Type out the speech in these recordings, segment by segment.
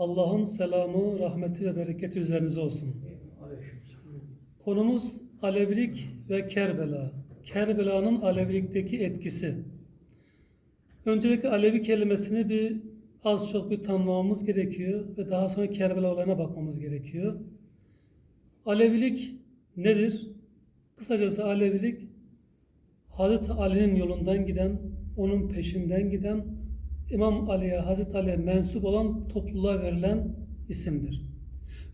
Allah'ın selamı, rahmeti ve bereketi üzerinize olsun. Konumuz Alevilik ve Kerbela. Kerbela'nın Alevilikteki etkisi. Öncelikle Alevi kelimesini bir az çok bir tanımlamamız gerekiyor ve daha sonra Kerbela olayına bakmamız gerekiyor. Alevilik nedir? Kısacası Alevilik Hazreti Ali'nin yolundan giden, onun peşinden giden, İmam Ali'ye, Hazreti Ali'ye mensup olan topluluğa verilen isimdir.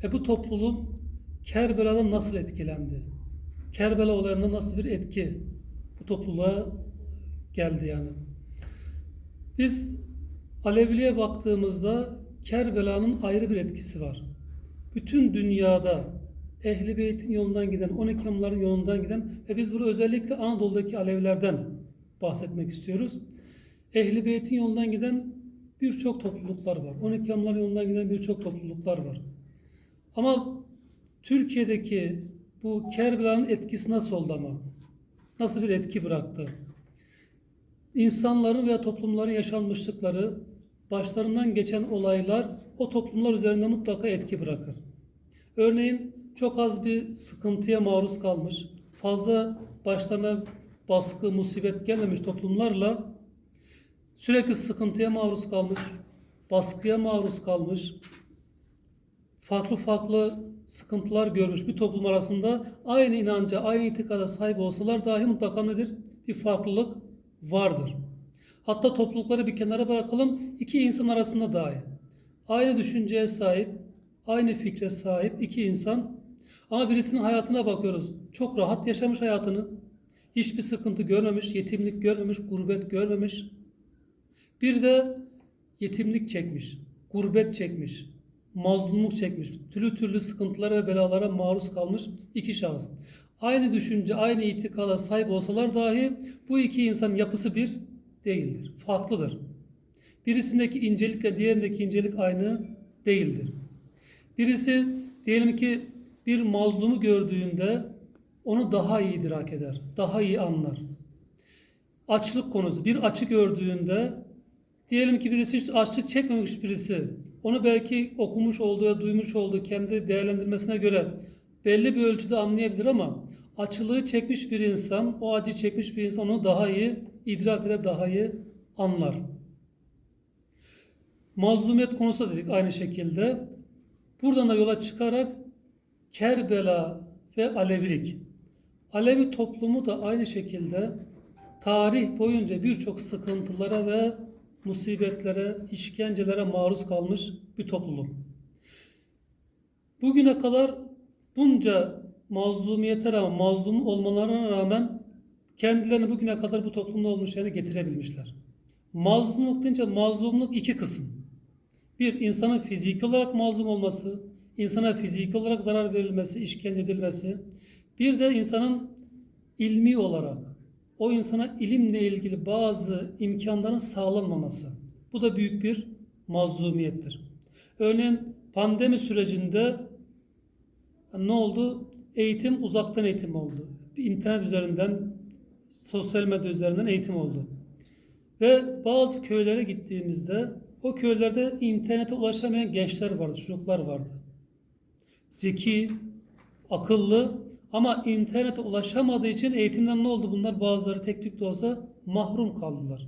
Ve bu topluluk Kerbela'da nasıl etkilendi? Kerbela olayında nasıl bir etki bu topluluğa geldi yani? Biz Aleviliğe baktığımızda Kerbela'nın ayrı bir etkisi var. Bütün dünyada Ehli Beyt'in yolundan giden, 12 imamların yolundan giden ve biz burada özellikle Anadolu'daki Alevilerden bahsetmek istiyoruz. Ehli Beyt'in yolundan giden birçok topluluklar var. 12 imamların yolundan giden birçok topluluklar var. Ama Türkiye'deki bu Kerbela'nın etkisi nasıl oldu ama? Nasıl bir etki bıraktı? İnsanların veya toplumların yaşanmışlıkları, başlarından geçen olaylar o toplumlar üzerinde mutlaka etki bırakır. Örneğin çok az bir sıkıntıya maruz kalmış, fazla başlarına baskı, musibet gelmemiş toplumlarla sürekli sıkıntıya maruz kalmış, baskıya maruz kalmış, farklı farklı sıkıntılar görmüş bir toplum arasında aynı inanca, aynı itikada sahip olsalar dahi mutlaka nedir? Bir farklılık vardır. Hatta toplulukları bir kenara bırakalım, iki insan arasında dahi. Aynı düşünceye sahip, aynı fikre sahip iki insan ama birisinin hayatına bakıyoruz. Çok rahat yaşamış hayatını. Hiçbir sıkıntı görmemiş, yetimlik görmemiş, gurbet görmemiş. Bir de yetimlik çekmiş, gurbet çekmiş, mazlumluk çekmiş, türlü türlü sıkıntılara ve belalara maruz kalmış iki şahıs. Aynı düşünce, aynı itikada sahip olsalar dahi bu iki insanın yapısı bir değildir, farklıdır. Birisindeki incelikle diğerindeki incelik aynı değildir. Birisi diyelim ki bir mazlumu gördüğünde onu daha iyi idrak eder, daha iyi anlar. Açlık konusu. Bir açı gördüğünde diyelim ki birisi hiç açlık çekmemiş birisi. Onu belki okumuş olduğu, duymuş olduğu kendi değerlendirmesine göre belli bir ölçüde anlayabilir ama açılığı çekmiş bir insan, o acı çekmiş bir insan onu daha iyi idrak eder, daha iyi anlar. Mazlumiyet konusu dedik aynı şekilde. Buradan da yola çıkarak Kerbela ve Alevilik. Alevi toplumu da aynı şekilde tarih boyunca birçok sıkıntılara ve musibetlere, işkencelere maruz kalmış bir topluluk. Bugüne kadar bunca mazlumiyete rağmen, mazlum olmalarına rağmen kendilerini bugüne kadar bu toplumda olmuş yerine getirebilmişler. Mazlumluk deyince mazlumluk iki kısım. Bir, insanın fiziki olarak mazlum olması, insana fiziki olarak zarar verilmesi, işkence edilmesi. Bir de insanın ilmi olarak, o insana ilimle ilgili bazı imkanların sağlanmaması. Bu da büyük bir mazlumiyettir. Örneğin pandemi sürecinde ne oldu? Eğitim uzaktan eğitim oldu. İnternet üzerinden, sosyal medya üzerinden eğitim oldu. Ve bazı köylere gittiğimizde o köylerde internete ulaşamayan gençler vardı, çocuklar vardı. Zeki, akıllı ama internete ulaşamadığı için eğitimden ne oldu bunlar? Bazıları tek tük de olsa mahrum kaldılar.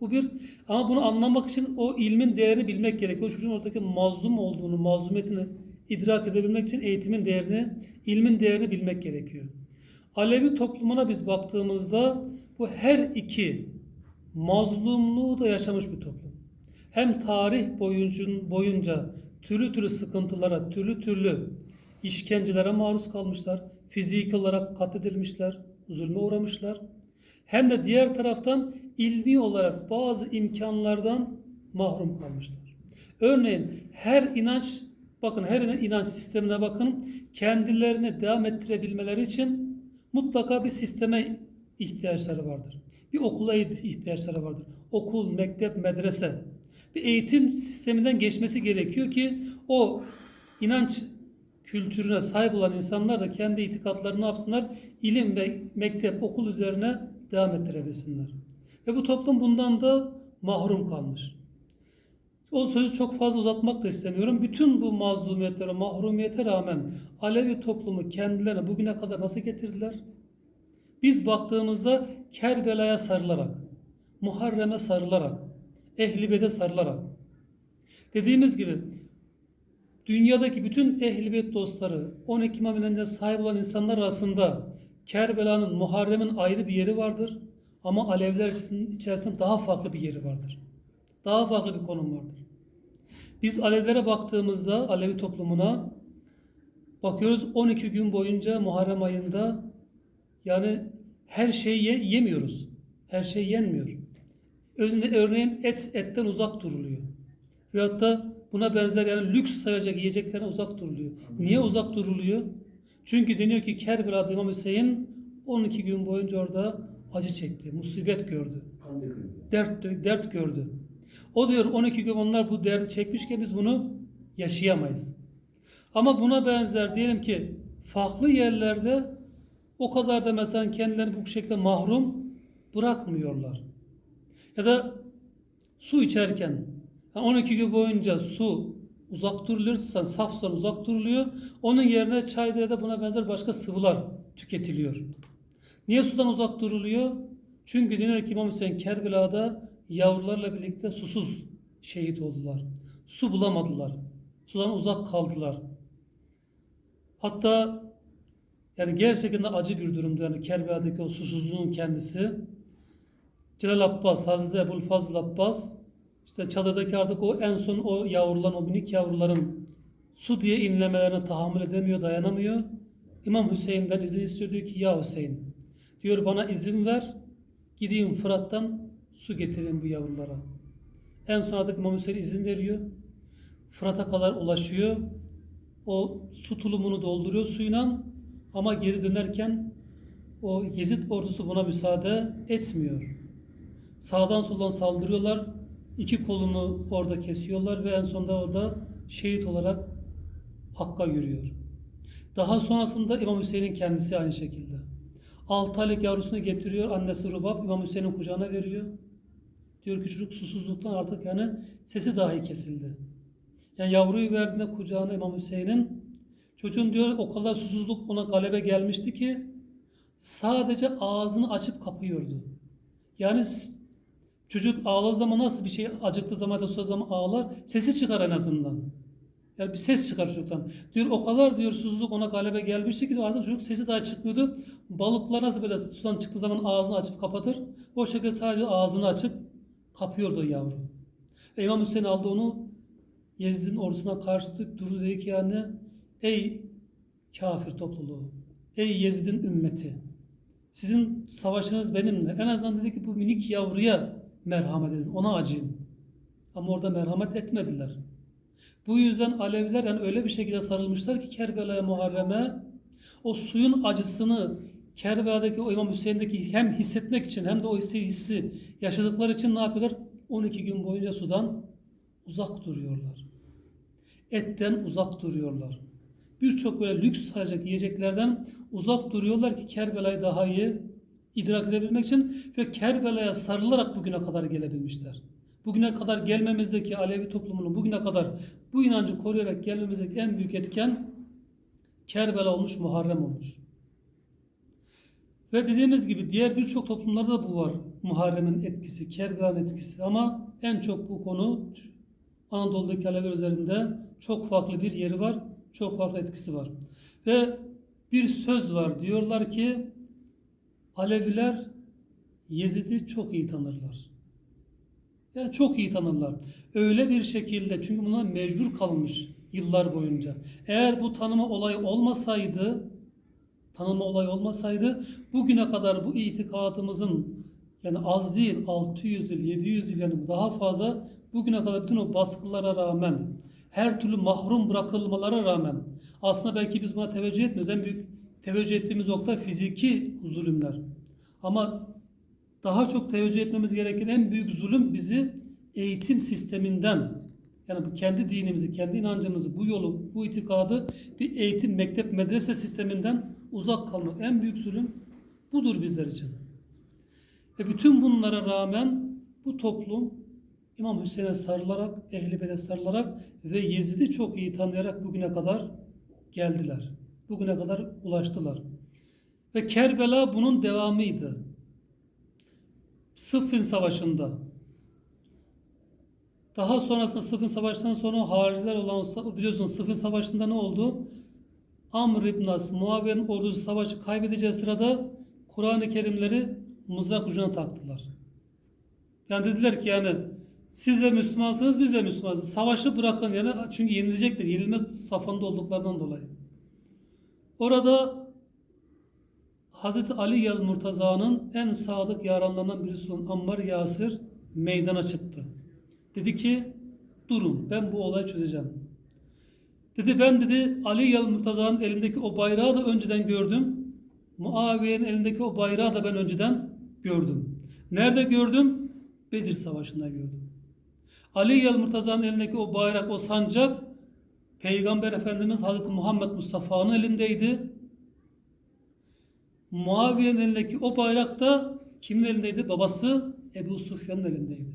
Bu bir ama bunu anlamak için o ilmin değerini bilmek gerekiyor. O çocuğun oradaki mazlum olduğunu, mazlumiyetini idrak edebilmek için eğitimin değerini, ilmin değerini bilmek gerekiyor. Alevi toplumuna biz baktığımızda bu her iki mazlumluğu da yaşamış bir toplum. Hem tarih boyunca, boyunca türlü türlü sıkıntılara, türlü türlü işkencelere maruz kalmışlar. Fiziki olarak katledilmişler, zulme uğramışlar. Hem de diğer taraftan ilmi olarak bazı imkanlardan mahrum kalmışlar. Örneğin her inanç, bakın her inanç sistemine bakın, kendilerini devam ettirebilmeleri için mutlaka bir sisteme ihtiyaçları vardır. Bir okula ihtiyaçları vardır. Okul, mektep, medrese. Bir eğitim sisteminden geçmesi gerekiyor ki o inanç kültürüne sahip olan insanlar da kendi itikatlarını yapsınlar? İlim ve mektep, okul üzerine devam ettirebilsinler. Ve bu toplum bundan da mahrum kalmış. O sözü çok fazla uzatmak da istemiyorum. Bütün bu mazlumiyetlere, mahrumiyete rağmen Alevi toplumu kendilerine bugüne kadar nasıl getirdiler? Biz baktığımızda Kerbela'ya sarılarak, Muharrem'e sarılarak, Ehl-i Beyt'e sarılarak. Dediğimiz gibi dünyadaki bütün Beyt dostları, 12 İmam inancına sahip olan insanlar arasında Kerbela'nın, Muharrem'in ayrı bir yeri vardır. Ama Aleviler içerisinde daha farklı bir yeri vardır. Daha farklı bir konum vardır. Biz Alevlere baktığımızda, Alevi toplumuna bakıyoruz 12 gün boyunca Muharrem ayında yani her şeyi ye- yemiyoruz. Her şey yenmiyor. Örne- Örneğin et etten uzak duruluyor. Veyahut da buna benzer yani lüks sayacak yiyeceklerden uzak duruluyor. Niye uzak duruluyor? Çünkü deniyor ki Kerbela'da İmam Hüseyin 12 gün boyunca orada acı çekti, musibet gördü dert dert gördü. O diyor 12 gün onlar bu derdi çekmişken biz bunu yaşayamayız. Ama buna benzer diyelim ki farklı yerlerde o kadar da mesela kendilerini bu şekilde mahrum bırakmıyorlar. Ya da su içerken yani 12 gün boyunca su uzak duruluyor, saf sudan uzak duruluyor. Onun yerine çayda ya da buna benzer başka sıvılar tüketiliyor. Niye sudan uzak duruluyor? Çünkü deniyor ki İmam Hüseyin Kerbela'da yavrularla birlikte susuz şehit oldular. Su bulamadılar. Sudan uzak kaldılar. Hatta yani gerçekten de acı bir durumdu. Yani Kerbela'daki o susuzluğun kendisi. Celal Abbas, Hazreti Ebu'l-Fazıl Abbas işte çadırdaki artık o en son o yavruların, o minik yavruların su diye inlemelerine tahammül edemiyor, dayanamıyor. İmam Hüseyin'den izin istiyor diyor ki ya Hüseyin diyor bana izin ver gideyim Fırat'tan su getireyim bu yavrulara. En son artık İmam Hüseyin izin veriyor. Fırat'a kadar ulaşıyor. O su tulumunu dolduruyor suyla ama geri dönerken o Yezid ordusu buna müsaade etmiyor. Sağdan soldan saldırıyorlar. İki kolunu orada kesiyorlar ve en sonunda orada şehit olarak Hakk'a yürüyor. Daha sonrasında İmam Hüseyin'in kendisi aynı şekilde. 6 aylık yavrusunu getiriyor. Annesi Rubab İmam Hüseyin'in kucağına veriyor. Diyor ki çocuk susuzluktan artık yani sesi dahi kesildi. Yani yavruyu verdiğinde kucağına İmam Hüseyin'in çocuğun diyor o kadar susuzluk ona galebe gelmişti ki sadece ağzını açıp kapıyordu. Yani çocuk ağladığı zaman nasıl bir şey acıktığı zaman da susadığı zaman ağlar sesi çıkar en azından. Yani bir ses çıkar çocuktan. Diyor o kadar diyor susuzluk ona galebe gelmişti ki diyor, artık çocuk sesi daha çıkmıyordu. Balıklar nasıl böyle sudan çıktığı zaman ağzını açıp kapatır. O şekilde sadece ağzını açıp kapıyordu yavru. Ve İmam Hüseyin aldı onu Yezid'in ordusuna karşı durdu dedi ki yani ey kafir topluluğu, ey Yezid'in ümmeti sizin savaşınız benimle. En azından dedi ki bu minik yavruya merhamet edin, ona acıyın. Ama orada merhamet etmediler. Bu yüzden Aleviler yani öyle bir şekilde sarılmışlar ki Kerbela'ya Muharrem'e o suyun acısını Kerbela'daki o İmam Hüseyin'deki hem hissetmek için hem de o hissi, hissi yaşadıkları için ne yapıyorlar? 12 gün boyunca sudan uzak duruyorlar. Etten uzak duruyorlar. Birçok böyle lüks sayacak yiyeceklerden uzak duruyorlar ki Kerbela'yı daha iyi idrak edebilmek için ve Kerbela'ya sarılarak bugüne kadar gelebilmişler. Bugüne kadar gelmemizdeki Alevi toplumunun bugüne kadar bu inancı koruyarak gelmemizdeki en büyük etken Kerbela olmuş, Muharrem olmuş. Ve dediğimiz gibi diğer birçok toplumlarda da bu var. Muharrem'in etkisi, Kerbela'nın etkisi ama en çok bu konu Anadolu'daki Aleviler üzerinde çok farklı bir yeri var, çok farklı etkisi var. Ve bir söz var, diyorlar ki Aleviler Yezid'i çok iyi tanırlar. Yani çok iyi tanırlar. Öyle bir şekilde çünkü buna mecbur kalmış yıllar boyunca. Eğer bu tanıma olayı olmasaydı, tanıma olayı olmasaydı bugüne kadar bu itikadımızın yani az değil 600 yıl, 700 yıl yani daha fazla bugüne kadar bütün o baskılara rağmen her türlü mahrum bırakılmalara rağmen aslında belki biz buna teveccüh etmiyoruz. En büyük teveccüh ettiğimiz nokta fiziki zulümler. Ama daha çok teveccüh etmemiz gereken en büyük zulüm bizi eğitim sisteminden yani kendi dinimizi, kendi inancımızı, bu yolu, bu itikadı bir eğitim, mektep, medrese sisteminden uzak kalmak. En büyük zulüm budur bizler için. Ve bütün bunlara rağmen bu toplum İmam Hüseyin'e sarılarak, Ehl-i Beyt'e sarılarak ve Yezid'i çok iyi tanıyarak bugüne kadar geldiler. Bugüne kadar ulaştılar. Ve Kerbela bunun devamıydı. Sıffin Savaşı'nda. Daha sonrasında Sıffin Savaşı'ndan sonra hariciler olan biliyorsunuz Sıffin Savaşı'nda ne oldu? Amr ibn As, Muaviye'nin ordusu savaşı kaybedeceği sırada Kur'an-ı Kerimleri mızrak ucuna taktılar. Yani dediler ki yani siz de Müslümansınız biz de Müslümanız. Savaşı bırakın yani çünkü yenilecektir. Yenilme safında olduklarından dolayı. Orada Hazreti Ali Yal Murtaza'nın en sadık yaranlarından birisi olan Ammar Yasir meydana çıktı. Dedi ki durun ben bu olayı çözeceğim. Dedi ben dedi Ali Yal Murtaza'nın elindeki o bayrağı da önceden gördüm. Muaviye'nin elindeki o bayrağı da ben önceden gördüm. Nerede gördüm? Bedir Savaşı'nda gördüm. Ali Yal Murtaza'nın elindeki o bayrak, o sancak Peygamber Efendimiz Hazreti Muhammed Mustafa'nın elindeydi. Muaviye'nin elindeki o bayrak da kimin elindeydi? Babası Ebu Sufyan'ın elindeydi.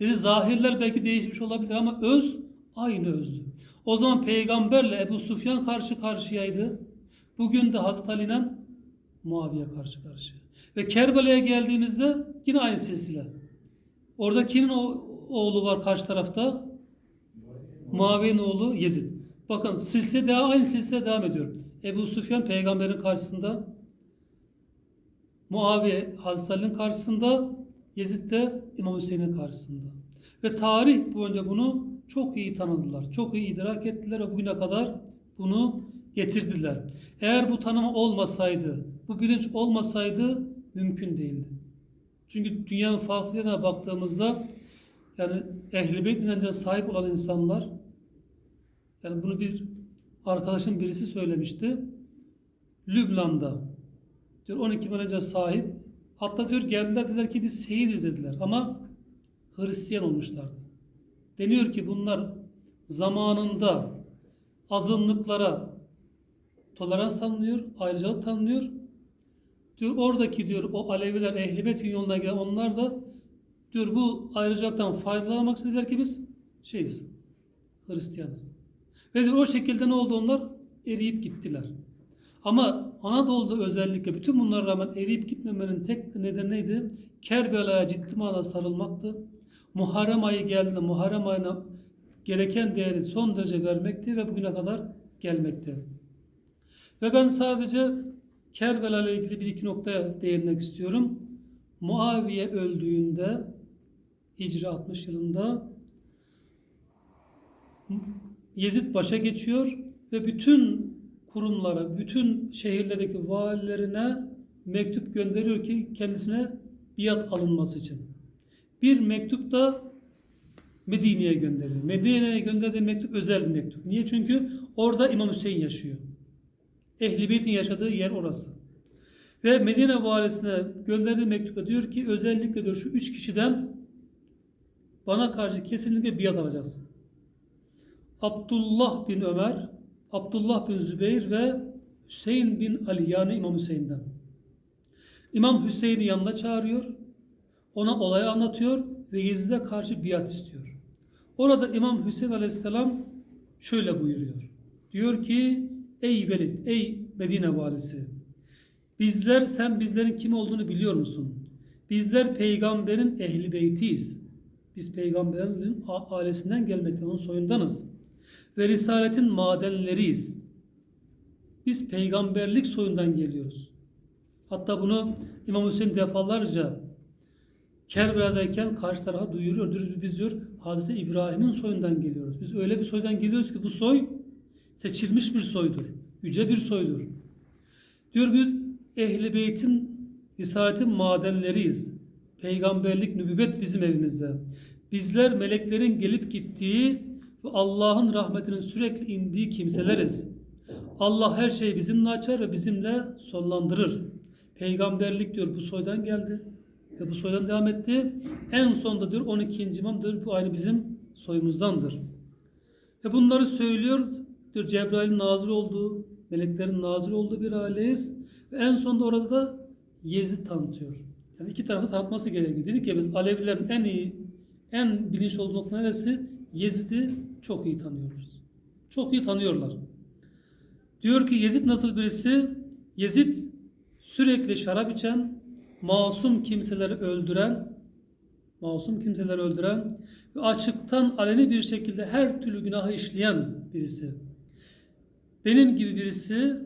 Dedi zahirler belki değişmiş olabilir ama öz aynı özdü. O zaman peygamberle Ebu Sufyan karşı karşıyaydı. Bugün de Hazreti Ali'yle Muaviye karşı karşıya. Ve Kerbela'ya geldiğimizde yine aynı silsile. Orada kimin oğlu var karşı tarafta? Muaviye'nin oğlu Yezid. Bakın silsile daha aynı silsile devam ediyor. Ebu Sufyan peygamberin karşısında. Muaviye Hazreti karşısında. Yezid de İmam Hüseyin'in karşısında. Ve tarih boyunca bunu çok iyi tanıdılar. Çok iyi idrak ettiler ve bugüne kadar bunu getirdiler. Eğer bu tanıma olmasaydı, bu bilinç olmasaydı mümkün değildi. Çünkü dünyanın farklı yerine baktığımızda yani ehl-i beyt sahip olan insanlar yani bunu bir arkadaşın birisi söylemişti. Lübnan'da diyor 12 bin önce sahip hatta diyor geldiler dediler ki biz seyir izlediler ama Hristiyan olmuşlardı. Deniyor ki bunlar zamanında azınlıklara tolerans tanınıyor, ayrıcalık tanınıyor. Diyor oradaki diyor o Aleviler Ehl-i Beyt'in yoluna gelen onlar da diyor bu ayrıcalıktan faydalanmak istediler ki biz şeyiz, Hristiyanız. Ve diyor o şekilde ne oldu onlar? Eriyip gittiler. Ama Anadolu'da özellikle bütün bunlara rağmen eriyip gitmemenin tek nedeni neydi? Kerbela'ya ciddi manada sarılmaktı. Muharrem ayı geldiğinde Muharrem ayına gereken değeri son derece vermekti ve bugüne kadar gelmekte. Ve ben sadece Kerbela ile ilgili bir iki noktaya değinmek istiyorum. Muaviye öldüğünde Hicri 60 yılında Yezid başa geçiyor ve bütün kurumlara, bütün şehirlerdeki valilerine mektup gönderiyor ki kendisine biat alınması için. Bir mektup da Medine'ye gönderiyor. Medine'ye gönderdiği mektup özel bir mektup. Niye? Çünkü orada İmam Hüseyin yaşıyor. Ehl-i Beyt'in yaşadığı yer orası. Ve Medine valisine gönderdiği mektupta diyor ki özellikle diyor şu üç kişiden bana karşı kesinlikle biat alacaksın. Abdullah bin Ömer, Abdullah bin Zübeyir ve Hüseyin bin Ali yani İmam Hüseyin'den. İmam Hüseyin'i yanına çağırıyor. Ona olayı anlatıyor ve Yezid'e karşı biat istiyor. Orada İmam Hüseyin Aleyhisselam şöyle buyuruyor. Diyor ki ey Velid, ey Medine valisi bizler sen bizlerin kim olduğunu biliyor musun? Bizler peygamberin ehli beytiyiz. Biz peygamberin ailesinden gelmekten onun soyundanız. Ve risaletin madenleriyiz. Biz peygamberlik soyundan geliyoruz. Hatta bunu İmam Hüseyin defalarca Kerbela'dayken karşı tarafa duyuruyor. Biz diyor Hazreti İbrahim'in soyundan geliyoruz. Biz öyle bir soydan geliyoruz ki bu soy seçilmiş bir soydur. Yüce bir soydur. Diyor biz Ehli Beyt'in Risaletin madenleriyiz. Peygamberlik, nübüvvet bizim evimizde. Bizler meleklerin gelip gittiği ve Allah'ın rahmetinin sürekli indiği kimseleriz. Allah her şeyi bizimle açar ve bizimle sonlandırır. Peygamberlik diyor bu soydan geldi ve bu soydan devam etti. En sonunda diyor 12. imamdır. Bu aynı bizim soyumuzdandır. Ve bunları söylüyor. Diyor Cebrail'in nazır olduğu, meleklerin nazır olduğu bir aileyiz. Ve en sonunda orada da Yezid tanıtıyor. Yani iki tarafı tanıtması gerekiyor. Dedik ya biz Alevilerin en iyi En bilinç olduğu nokta neresi? Yezid'i çok iyi tanıyoruz. Çok iyi tanıyorlar. Diyor ki Yezid nasıl birisi? Yezid sürekli şarap içen, masum kimseleri öldüren, masum kimseleri öldüren ve açıktan aleni bir şekilde her türlü günahı işleyen birisi. Benim gibi birisi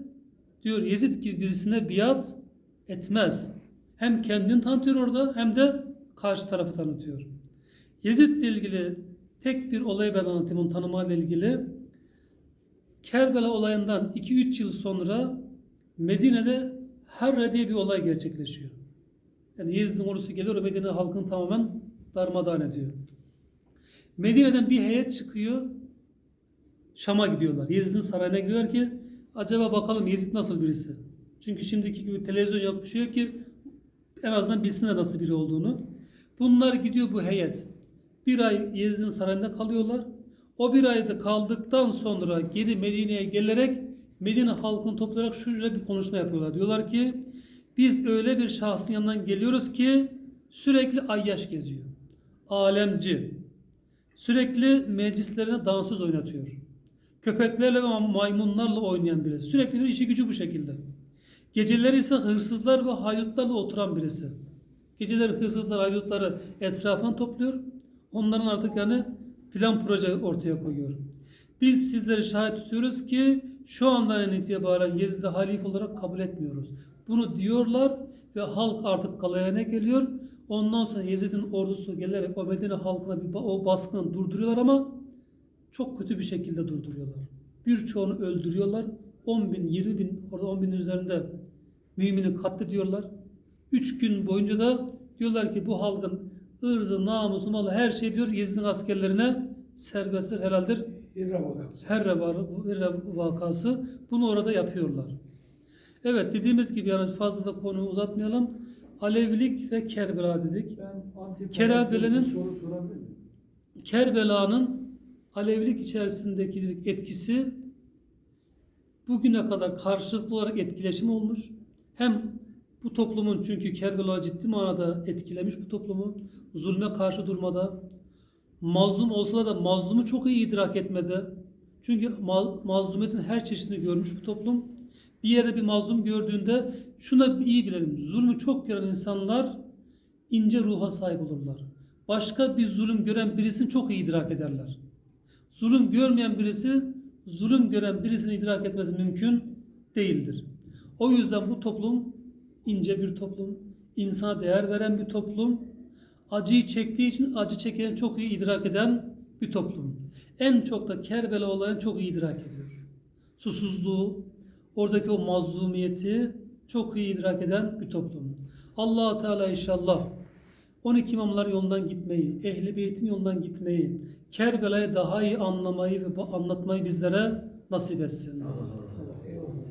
diyor Yezid gibi birisine biat etmez. Hem kendini tanıtıyor orada hem de karşı tarafı tanıtıyor. Yezid ile ilgili tek bir olayı ben anlatayım onu tanımayla ilgili. Kerbela olayından 2-3 yıl sonra Medine'de Harre diye bir olay gerçekleşiyor. Yani Yezid'in ordusu geliyor ve Medine halkını tamamen darmadağın ediyor. Medine'den bir heyet çıkıyor. Şam'a gidiyorlar. Yezid'in sarayına gidiyorlar ki acaba bakalım Yezid nasıl birisi. Çünkü şimdiki gibi televizyon yok bir şey yok ki en azından bilsinler nasıl biri olduğunu. Bunlar gidiyor bu heyet. Bir ay Yezid'in sarayında kalıyorlar. O bir ayda kaldıktan sonra geri Medine'ye gelerek Medine halkını toplayarak şöyle bir konuşma yapıyorlar. Diyorlar ki biz öyle bir şahsın yanından geliyoruz ki sürekli ayyaş geziyor. Alemci. Sürekli meclislerine dansöz oynatıyor. Köpeklerle ve maymunlarla oynayan birisi. Sürekli bir işi gücü bu şekilde. Geceleri ise hırsızlar ve haydutlarla oturan birisi. Geceleri hırsızlar, haydutları etrafına topluyor. Onların artık yani plan proje ortaya koyuyor. Biz sizleri şahit tutuyoruz ki şu andan itibaren Yezid'i halife olarak kabul etmiyoruz. Bunu diyorlar ve halk artık galayana geliyor. Ondan sonra Yezid'in ordusu gelerek o Medine halkına bir o baskını durduruyorlar ama çok kötü bir şekilde durduruyorlar. Birçoğunu öldürüyorlar. 10 bin, 20 bin, orada 10 binin üzerinde mümini katlediyorlar. 3 gün boyunca da diyorlar ki bu halkın ırzı, namusu, malı her şey diyor Yezid'in askerlerine serbesttir, helaldir. İrra vakası. Her vakası bunu orada yapıyorlar. Evet dediğimiz gibi yani fazla da konuyu uzatmayalım. Alevilik ve Kerbela dedik. Kerbela'nın-? Kerbela'nın Alevilik içerisindeki etkisi bugüne kadar karşılıklı olarak etkileşim olmuş. Hem bu toplumun çünkü Kerbela ciddi manada etkilemiş bu toplumu. Zulme karşı durmada. Mazlum olsa da mazlumu çok iyi idrak etmede. Çünkü ma- mazlumiyetin her çeşidini görmüş bu toplum. Bir yerde bir mazlum gördüğünde şuna iyi bilelim. Zulmü çok gören insanlar ince ruha sahip olurlar. Başka bir zulüm gören birisini çok iyi idrak ederler. Zulüm görmeyen birisi, zulüm gören birisini idrak etmesi mümkün değildir. O yüzden bu toplum ince bir toplum, insana değer veren bir toplum, acıyı çektiği için acı çekeni çok iyi idrak eden bir toplum. En çok da Kerbela olayını çok iyi idrak ediyor. Susuzluğu, oradaki o mazlumiyeti çok iyi idrak eden bir toplum. allah Teala inşallah 12 imamlar yolundan gitmeyi, ehli beytin yolundan gitmeyi, Kerbela'yı daha iyi anlamayı ve anlatmayı bizlere nasip etsin.